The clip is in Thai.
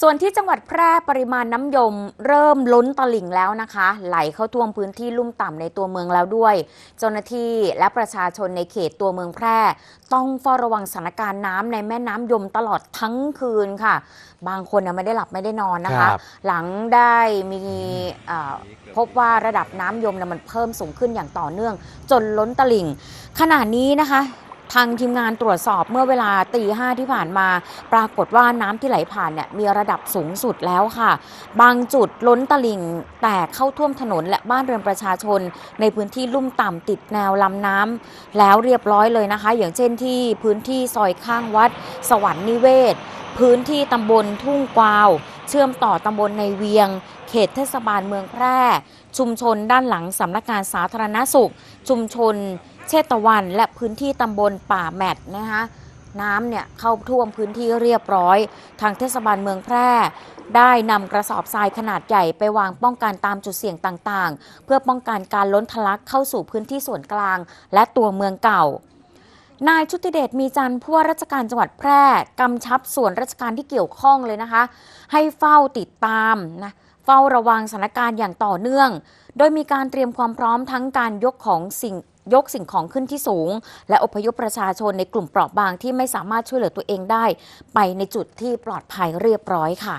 ส่วนที่จังหวัดแพร่ปริมาณน้ำยมเริ่มล้นตลิ่งแล้วนะคะ ไหลเข้าท่วมพื้นที่ลุ่มต่ำในตัวเมืองแล้วด้วย เจ้าหน้าที่และประชาชนในเขตตัวเมืองแพร่ ต้องเฝ้าระวังสถานการณ์น้ำในแม่น้ำยมตลอดทั้งคืนค่ะ บางคนน่ะไม่ได้หลับไม่ได้นอนนะคะครับหลังได้มีเอ่อพบว่าระดับน้ำยมน่ะมันเพิ่มสูงขึ้นอย่างต่อเนื่อง จนล้นตลิ่งขณะนี้นะคะ ทางทีมงานตรวจสอบเมื่อเวลาตีห้าที่ผ่านมา ปรากฏว่าน้ำที่ไหลผ่านเนี่ยมีระดับสูงสุดแล้วค่ะ บางจุดล้นตลิ่งแตกเข้าท่วมถนนและบ้านเรือนประชาชน ในพื้นที่ลุ่มต่ำติดแนวลำน้ำแล้วเรียบร้อยเลยนะคะ อย่างเช่นที่พื้นที่ซอยข้างวัด สวรรค์นิเวศ พื้นที่ตำบลทุ่งกวาว เชื่อมต่อตำบลในเวียง เขตเทศบาลเมืองแพร่ ชุมชนด้านหลังสำนักงานสาธารณสุข ชุมชน เชตวัน และพื้นที่ตำบลป่าแมทนะคะน้ำเนี่ยเข้าท่วมพื้นที่เรียบร้อย ทางเทศบาลเมืองแพร่ ได้นำกระสอบทรายขนาดใหญ่ไปวางป้องกันตามจุดเสี่ยงต่างๆ เพื่อป้องกันการล้นทะลักเข้าสู่พื้นที่ส่วนกลาง และตัวเมืองเก่านายชุติเดชมีจันทร์ผู้ว่าราชการจังหวัดแพร่กำชับส่วนราชการที่เกี่ยวข้องเลยนะคะ ให้เฝ้าติดตามนะ เฝ้าระวังสถานการณ์อย่างต่อเนื่อง โดยมีการเตรียมความพร้อมทั้งการยกของสิ่งยกสิ่งของขึ้นที่สูง และอพยพประชาชนในกลุ่มเปราะบางที่ไม่สามารถช่วยเหลือตัวเองได้ ไปในจุดที่ปลอดภัยเรียบร้อยค่ะ